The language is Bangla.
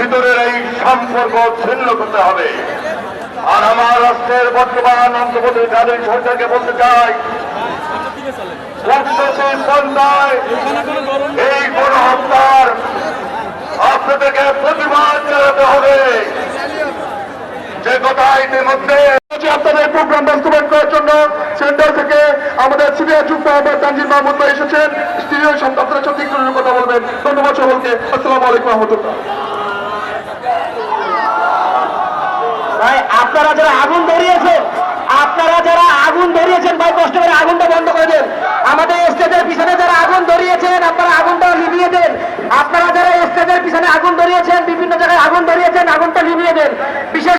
ভিতরের এই সম্পর্ক ছিন্ন করতে হবে। আর আমার রাষ্ট্রের বর্তমান অন্তর্বর্তী তাদের সরকারকে বলতে চাই এই গণহত্যার আপনাদেরকে প্রতিবাদ জানাতে হবে। যে কথা ইতিমধ্যে আপনাদের প্রোগ্রাম বাস্তবায়ন করার জন্য সেন্টার থেকে আমাদের সিনিয়র যুক্ত আহ্বায়ক তানজির মাহমুদ ভাই এসেছেন। আপনারা সত্যি কথা বলবেন। ধন্যবাদ সকলকে। আসসালামু আলাইকুম রহমতুল্লাহ। আপনারা যারা আগুন ধরিয়েছেন, আপনারা যারা আগুন ধরিয়েছেন, ভাই, কষ্ট করে আগুনটা বন্ধ করে দেন। আমাদের স্টেজের পিছনে যারা আগুন ধরিয়েছেন, আপনারা আগুনটা লিভিয়ে দেন। আপনারা যারা স্টেজের পিছনে আগুন ধরিয়েছেন, বিভিন্ন জায়গায় আগুন ধরিয়েছেন, আগুনটা লিভিয়ে দেন। বিশেষ